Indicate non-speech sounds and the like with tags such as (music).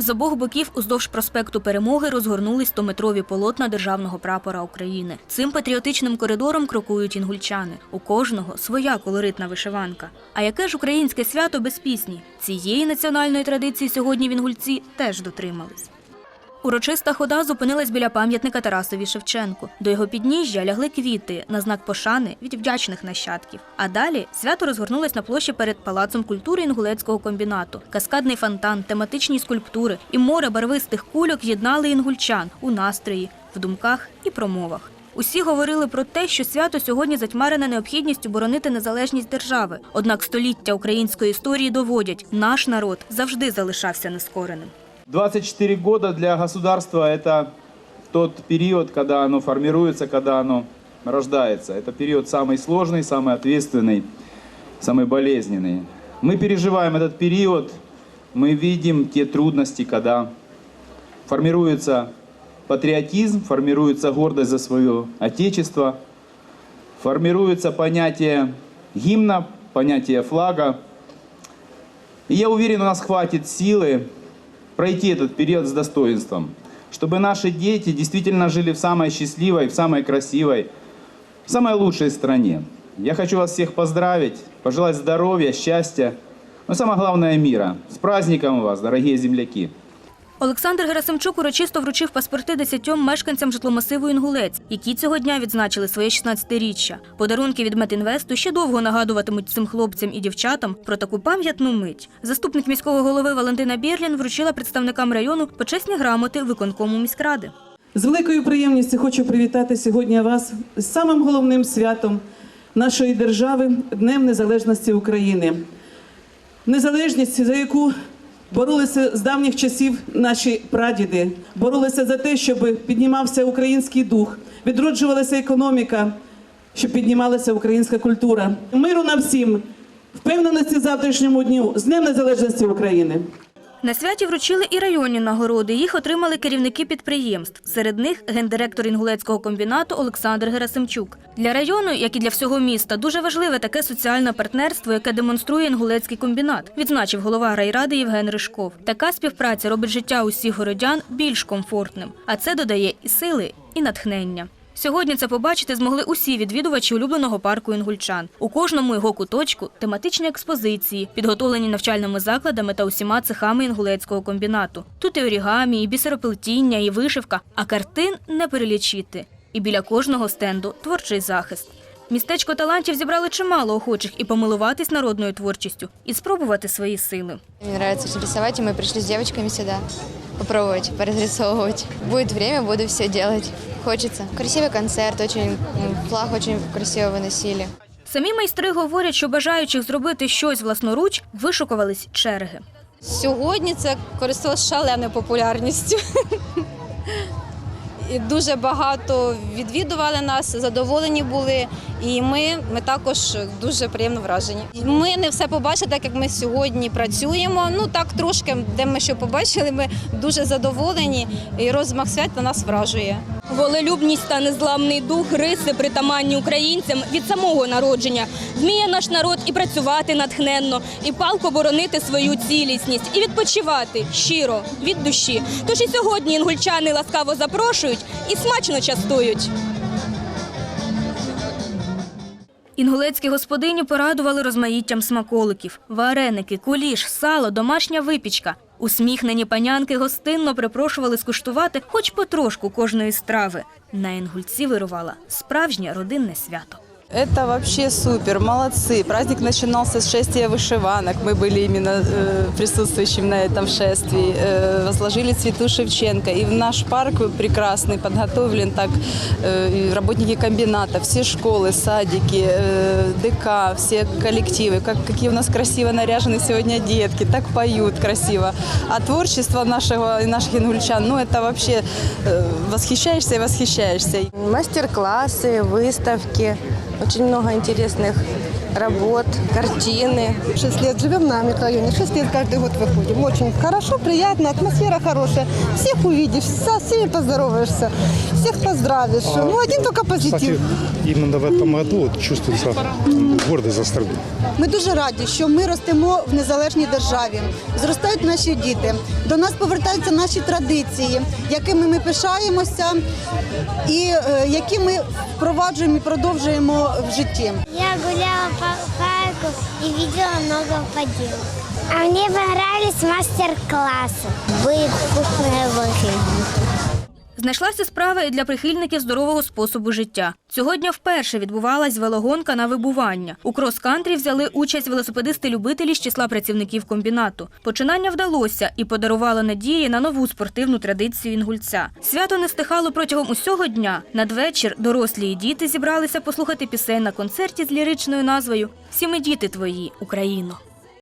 З обох боків уздовж проспекту Перемоги розгорнулись 100-метрові полотна державного прапора України. Цим патріотичним коридором крокують інгульчани. У кожного своя колоритна вишиванка. А яке ж українське свято без пісні? Цієї національної традиції сьогодні в інгульці теж дотримались. Урочиста хода зупинилась біля пам'ятника Тарасові Шевченку. До його підніжжя лягли квіти на знак пошани від вдячних нащадків. А далі свято розгорнулось на площі перед палацом культури інгулецького комбінату. Каскадний фонтан, тематичні скульптури і море барвистих кульок єднали інгульчан у настрої, в думках і промовах. Усі говорили про те, що свято сьогодні затьмарене необхідністю боронити незалежність держави. Однак століття української історії доводять, наш народ завжди залишався нескореним. 24 года для государства – это тот период, когда оно формируется, когда оно рождается. Это период самый сложный, самый ответственный, самый болезненный. Мы переживаем этот период, мы видим те трудности, когда формируется патриотизм, формируется гордость за свое отечество, формируется понятие гимна, понятие флага. И я уверен, у нас хватит силы пройти этот период с достоинством, чтобы наши дети действительно жили в самой счастливой, в самой красивой, в самой лучшей стране. Я хочу вас всех поздравить, пожелать здоровья, счастья, но самое главное мира. С праздником вас, дорогие земляки! Олександр Герасимчук урочисто вручив паспорти десятьом мешканцям житломасиву Інгулець, які цього дня відзначили своє 16-річчя. Подарунки від Метінвесту ще довго нагадуватимуть цим хлопцям і дівчатам про таку пам'ятну мить. Заступник міського голови Валентина Бірлін вручила представникам району почесні грамоти виконкому міськради. З великою приємністю хочу привітати сьогодні вас з самим головним святом нашої держави Днем Незалежності України. Незалежність, за яку боролися з давніх часів наші прадіди, боролися за те, щоб піднімався український дух, відроджувалася економіка, щоб піднімалася українська культура. Миру нам всім, впевненості завтрашньому дню з Днем Незалежності України. На святі вручили і районні нагороди. Їх отримали керівники підприємств. Серед них гендиректор інгулецького комбінату Олександр Герасимчук. Для району, як і для всього міста, дуже важливе таке соціальне партнерство, яке демонструє інгулецький комбінат, відзначив голова райради Євген Ришков. Така співпраця робить життя усіх городян більш комфортним, а це додає і сили, і натхнення. Сьогодні це побачити змогли усі відвідувачі улюбленого парку інгульчан. У кожному його куточку тематичні експозиції, підготовлені навчальними закладами та усіма цехами інгулецького комбінату. Тут і орігамі, і бісероплетіння, і вишивка, а картин не перелічити. І біля кожного стенду творчий захист. Містечко талантів зібрали чимало охочих і помилуватись народною творчістю, і спробувати свої сили. Мне нравится очень рисовать, и мы пришли с девочками сюда попробовать, поразрисовывать. Будет время, буду все делать. Хочется. Красивый концерт, очень м, флаг очень красиво выносили. Самі майстри говорять, що бажаючих зробити щось власноруч вишукувались черги. Сьогодні це користувалося шаленою популярністю. (laughs) Дуже багато відвідували нас, задоволені були. І ми, ми також дуже приємно вражені. Ми не все побачили, так як ми сьогодні працюємо. Ну так трошки, де ми що побачили, ми дуже задоволені. І розмах свят на нас вражує. Волелюбність та незламний дух риси притаманні українцям від самого народження. Вміє наш народ і працювати натхненно, і палко боронити свою цілісність, і відпочивати щиро від душі. Тож і сьогодні інгульчани ласкаво запрошують і смачно частують. Інгулецькі господині порадували розмаїттям смаколиків, вареники, куліш, сало, домашня випічка. Усміхнені панянки гостинно припрошували скуштувати хоч потрошку кожної страви. На інгульці вирувала справжнє родинне свято. Это вообще супер, молодцы. Праздник начинался с шествия вышиванок. Мы были именно э, присутствующим на этом шествии. Э, возложили цвету Шевченко. И в наш парк прекрасный, подготовлен так э, и работники комбината, все школы, садики, э, ДК, все коллективы. Как, какие у нас красиво наряжены сегодня детки, так поют красиво. А творчество нашего, наших ингульчан, ну это вообще э, восхищаешься и восхищаешься. Мастер-классы, выставки, очень много интересных работ, картины. Шесть лет живем на микрорайоне, шесть лет каждый год выходим. Очень хорошо, приятно, атмосфера хорошая. Всех увидишь, со всеми поздороваешься, всех поздравишь. Ну, один только позитив. Кстати, именно в этом году вот чувствуется гордость за страну. Ми дуже раді, що ми ростемо в незалежній державі. Зростають наші діти. До нас повертаються наші традиції, якими ми пишаємося і е, які ми впроваджуємо і продовжуємо в житті. Я гуляла по парку и видела много поделок. А мне понравились мастер-классы. Были вкусные выходи. Знайшлася справа і для прихильників здорового способу життя. Сьогодні вперше відбувалась велогонка на вибування. У крос-кантрі взяли участь велосипедисти-любителі з числа працівників комбінату. Починання вдалося і подарувало надії на нову спортивну традицію інгульця. Свято не стихало протягом усього дня. Надвечір дорослі і діти зібралися послухати пісень на концерті з ліричною назвою Всі ми діти твої, Україно.